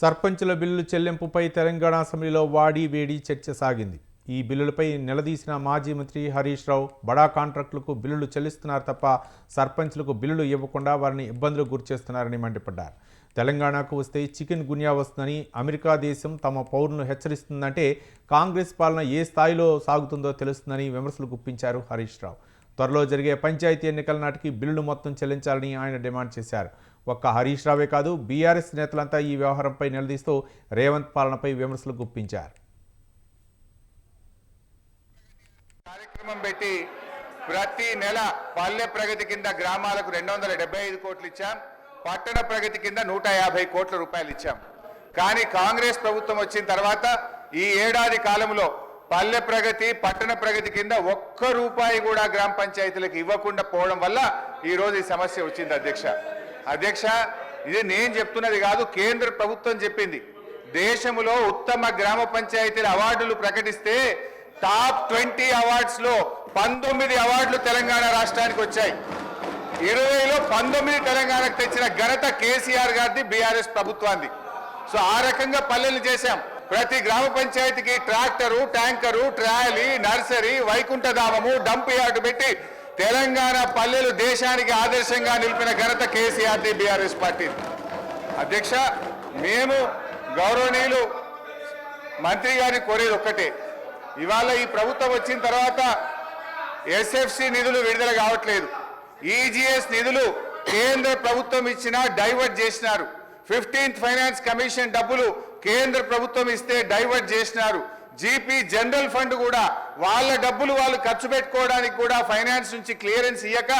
సర్పంచుల బిల్లులు చెల్లింపుపై తెలంగాణ అసెంబ్లీలో వాడి వేడి చర్చ సాగింది. ఈ బిల్లులపై నిలదీసిన మాజీ మంత్రి హరీష్ రావు బడా కాంట్రాక్టులకు బిల్లులు చెల్లిస్తున్నారు తప్ప సర్పంచ్లకు బిల్లులు ఇవ్వకుండా వారిని ఇబ్బందులకు గురిచేస్తున్నారని మండిపడ్డారు. తెలంగాణకు వస్తే చికెన్ గున్యా వస్తుందని అమెరికా దేశం తమ పౌరులను హెచ్చరిస్తుందంటే కాంగ్రెస్ పాలన ఏ స్థాయిలో సాగుతుందో తెలుస్తుందని విమర్శలు గుప్పించారు హరీష్ రావు. త్వరలో జరిగే పంచాయతీ ఎన్నికల నాటికి బిల్లులు మొత్తం చెల్లించాలని ఆయన డిమాండ్ చేశారు. ఒక్క హరీష్ రావే కాదు బీఆర్ఎస్ నేతలంతా ఈ వ్యవహారంపై నిలదీస్తూ రేవంత్ పాలనపై విమర్శలు గుప్పించారు. కార్యక్రమం పెట్టి ప్రతి నెల పల్లె ప్రగతి కింద గ్రామాలకు రెండు వందల డెబ్బై ఐదు కోట్లు ఇచ్చాం. పట్టణ ప్రగతి కింద నూట యాభై కోట్ల రూపాయలు ఇచ్చాం. కానీ కాంగ్రెస్ ప్రభుత్వం వచ్చిన తర్వాత ఈ ఏడాది కాలంలో పల్లె ప్రగతి పట్టణ ప్రగతి కింద ఒక్క రూపాయి కూడా గ్రామ పంచాయతీలకు ఇవ్వకుండా పోవడం వల్ల ఈ రోజు ఈ సమస్య వచ్చింది అధ్యక్ష. అధ్యక్ష ఇది నేను చెప్తున్నది కాదు కేంద్ర ప్రభుత్వం చెప్పింది. దేశంలో ఉత్తమ గ్రామ పంచాయతీల అవార్డులు ప్రకటిస్తే టాప్ ట్వంటీ అవార్డ్స్లో పంతొమ్మిది అవార్డులు తెలంగాణ రాష్ట్రానికి వచ్చాయి. ఇరవైలో పంతొమ్మిది తెలంగాణకు తెచ్చిన ఘనత కేసీఆర్ గారిది బీఆర్ఎస్ ప్రభుత్వాన్ని సో ఆ రకంగా పల్లెలు చేశాం. ప్రతి గ్రామ పంచాయతీకి ట్రాక్టరు ట్యాంకరు ట్రాలీ నర్సరీ వైకుంఠధామము డంప్ యార్డు పెట్టి తెలంగాణ పల్లెలు దేశానికి ఆదర్శంగా నిలిపిన ఘనత కేసీఆర్ది బీఆర్ఎస్ పార్టీ. అధ్యక్ష మేము గౌరవనీయులు మంత్రి గారిని కోరేది ఒక్కటే. ఇవాళ ఈ ప్రభుత్వం వచ్చిన తర్వాత ఎస్ఎఫ్సి నిధులు విడుదల కావట్లేదు. ఈజీఎస్ నిధులు కేంద్ర ప్రభుత్వం ఇచ్చినా డైవర్ట్ చేసినారు. ఫిఫ్టీన్త్ ఫైనాన్స్ కమిషన్ డబ్బులు కేంద్ర ప్రభుత్వం ఇస్తే డైవర్ట్ చేసినారు. జీపీ జనరల్ ఫండ్ కూడా వాళ్ళ డబ్బులు వాళ్ళు ఖర్చు పెట్టుకోవడానికి కూడా ఫైనాన్స్ నుంచి క్లియరెన్స్ ఇయ్యక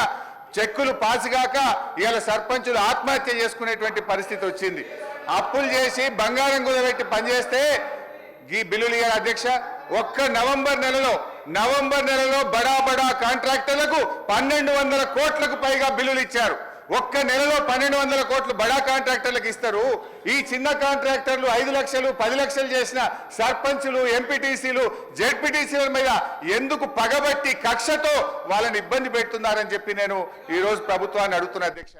చెక్కులు పాసిగాక ఇవాళ సర్పంచులు ఆత్మహత్య చేసుకునేటువంటి పరిస్థితి వచ్చింది. అప్పులు చేసి బంగారం కుదబెట్టి పనిచేస్తే ఈ బిల్లులు ఇయ్యాలి అధ్యక్ష. ఒక్క నవంబర్ నెలలో నవంబర్ నెలలో బడా బడా కాంట్రాక్టర్లకు పన్నెండు వందల కోట్లకు పైగా బిల్లులు ఇచ్చారు. ఒక్క నెలలో పన్నెండు వందల కోట్లు బడా కాంట్రాక్టర్లకు ఇస్తారు. ఈ చిన్న కాంట్రాక్టర్లు ఐదు లక్షలు పది లక్షలు చేసిన సర్పంచులు ఎంపీటీసీలు జెడ్పీటీసీల మీద ఎందుకు పగబట్టి కక్షతో వాళ్ళని ఇబ్బంది పెడుతున్నారని చెప్పి నేను ఈరోజు ప్రభుత్వాన్ని అడుగుతున్నా అధ్యక్ష.